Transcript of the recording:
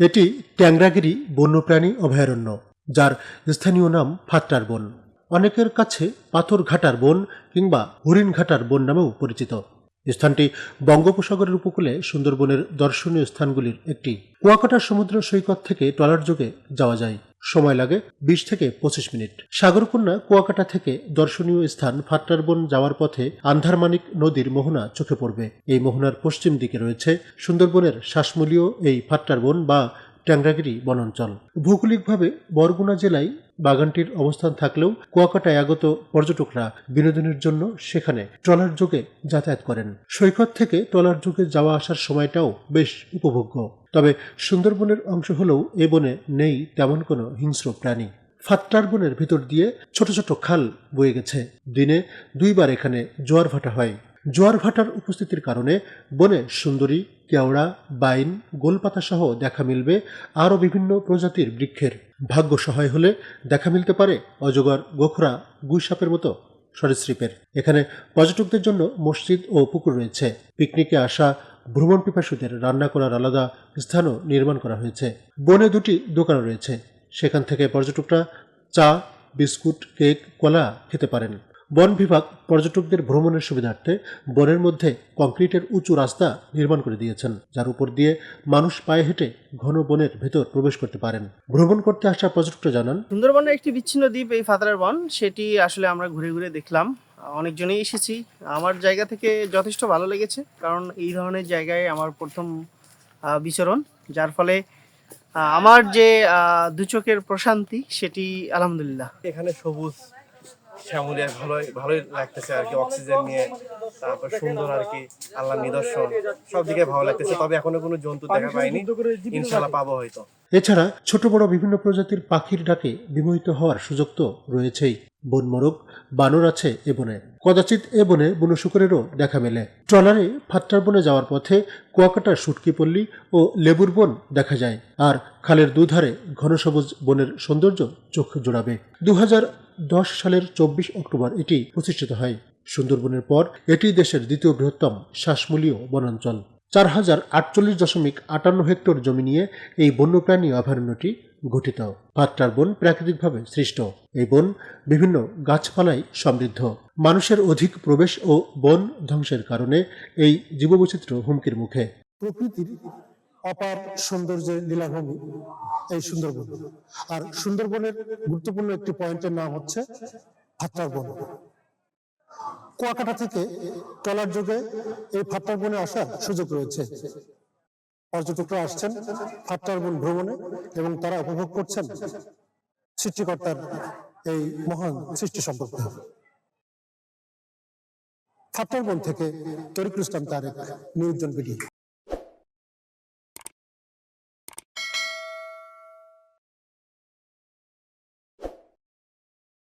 এটি ট্যাংরাগিরি বন্যপ্রাণী অভয়ারণ্য, যার স্থানীয় নাম ফাত্রার বন। অনেকের কাছে পাথর ঘাটার বন কিংবা হরিণঘাটার বন নামেও পরিচিত। স্থানটি বঙ্গোপসাগরের উপকূলে সুন্দরবনের দর্শনীয় স্থানগুলির একটি। কুয়াকাটা সমুদ্র সৈকত থেকে ট্রলার যোগে যাওয়া যায়। সময় লাগে বিশ থেকে পঁচিশ মিনিট। সাগরকন্যা কুয়াকাটা থেকে দর্শনীয় স্থান ফাট্টারবন যাওয়ার পথে আন্ধারমানিক নদীর মোহনা চোখে পড়বে। এই মোহনার পশ্চিম দিকে রয়েছে সুন্দরবনের শ্বাসমূলীয় এই ফাট্টারবন বা ট্যাংরাগিরি বনাঞ্চল। ভৌগোলিকভাবে বরগুনা জেলায় বাগানটির অবস্থান থাকলেও কুয়াকাটায় আগত পর্যটকরা বিনোদনের জন্য সেখানে ট্রলার যোগে যাতায়াত করেন। সৈকত থেকে ট্রলার যোগে যাওয়া আসার সময়টাও বেশ উপভোগ্য। তবে সুন্দরবনের অংশ হলেও এ বনে নেই তেমন কোনো হিংস্র প্রাণী। ফাত্তার বনের ভিতর দিয়ে ছোট ছোট খাল বয়ে গেছে। দিনে দুইবার এখানে জোয়ার ভাটা হয়। জোয়ার ভাটার উপস্থিতির কারণে বনে সুন্দরী, কেওড়া, বাইন, গোলপাতা সহ দেখা মিলবে আরও বিভিন্ন প্রজাতির বৃক্ষের। ভাগ্য সহায় হলে দেখা মিলতে পারে অজগর, গোখরা গুইসাপের মতো সরীসৃপের। এখানে পর্যটকদের জন্য মসজিদ ও পুকুর রয়েছে। পিকনিকে আসা ভ্রমণ পিপাসুদের রান্না করার আলাদা স্থানও নির্মাণ করা হয়েছে। বনে দুটি দোকান রয়েছে। সেখান থেকে পর্যটকরা চা, বিস্কুট, কেক, কলা খেতে পারেন। বন বিভাগ পর্যটকদের ভ্রমণের সুবিধার্থে বনের মধ্যে কংক্রিটের উঁচু রাস্তা নির্মাণ করে দিয়েছেন যার উপর দিয়ে মানুষ পায়ে হেঁটে ঘন বনের ভেতর প্রবেশ করতে পারেন। ভ্রমণ করতে আসা পর্যটকরা জানান সুন্দরবনের একটি বিচ্ছিন্ন দ্বীপ এই ফাতারার বন সেটি আসলে আমরা ঘুরে ঘুরে দেখলাম। অনেকজনেই এসেছি। আমার জায়গা থেকে যথেষ্ট ভালো লেগেছে কারণ এই ধরনের জায়গায় আমার প্রথম বিচরণ যার ফলে আমার যে আহ, দু চোখের প্রশান্তি সেটি আলহামদুলিল্লাহ। এখানে সবুজ শ্যামলি আর ভালোই ভালোই লাগতেছে আর কি অক্সিজেন নিয়ে তারপর সুন্দর আর কি আল্লাহ নিদর্শন সব দিকে ভালো লাগতেছে তবে এখনও কোনো জন্তু দেখা পাইনি ইনশাল্লাহ পাবো হয়তো। এছাড়া ছোট বড় বিভিন্ন প্রজাতির পাখির ডাকে বিমোহিত হওয়ার সুযোগ তো রয়েছেই। বনমোরগ বানর আছে এ বনে। কদাচিৎ এ বনে বনশুকরেরও দেখা মেলে। ট্রলারে ফাট্টার বনে যাওয়ার পথে কুয়াকাটার সুটকি পল্লী ও লেবুর বন দেখা যায়, আর খালের দুধারে ঘন সবুজ বনের সৌন্দর্য চোখ জোড়াবে। দু সালের চব্বিশ অক্টোবর এটি প্রতিষ্ঠিত হয়। সুন্দরবনের পর এটি দেশের দ্বিতীয় বৃহত্তম শ্বাসমূলীয় বনাঞ্চল। চার হাজার আটচল্লিশ দশমিক আটান্ন হেক্টর জমি নিয়ে এই বন্যপ্রাণী অভয়ারণ্যটি গঠিত। পাট্টার বন প্রাকৃতিকভাবে সৃষ্ট। এই বন বিভিন্ন গাছপালায় সমৃদ্ধ। মানুষের অধিক প্রবেশ ও বন ধ্বংসের কারণে এই জীববৈচিত্র্য হুমকির মুখে। প্রকৃতির অপার সৌন্দর্যের লীলাভূমি এই সুন্দরবন। আর সুন্দরবনের গুরুত্বপূর্ণ একটি পয়েন্টের নাম হচ্ছে ফাত্তার বন। কুয়াকাটা থেকে ট্রলার যোগে এই ফাত্তার বনে আসার সুযোগ রয়েছে। পর্যটকরা আসছেন ফাত্তার বন ভ্রমণে এবং তারা উপভোগ করছেন সৃষ্টিকর্তার এই মহান সৃষ্টি সম্পর্কে। ফাত্তার বন থেকে তরিকুল ইসলাম তারেক নিউজন বিডি।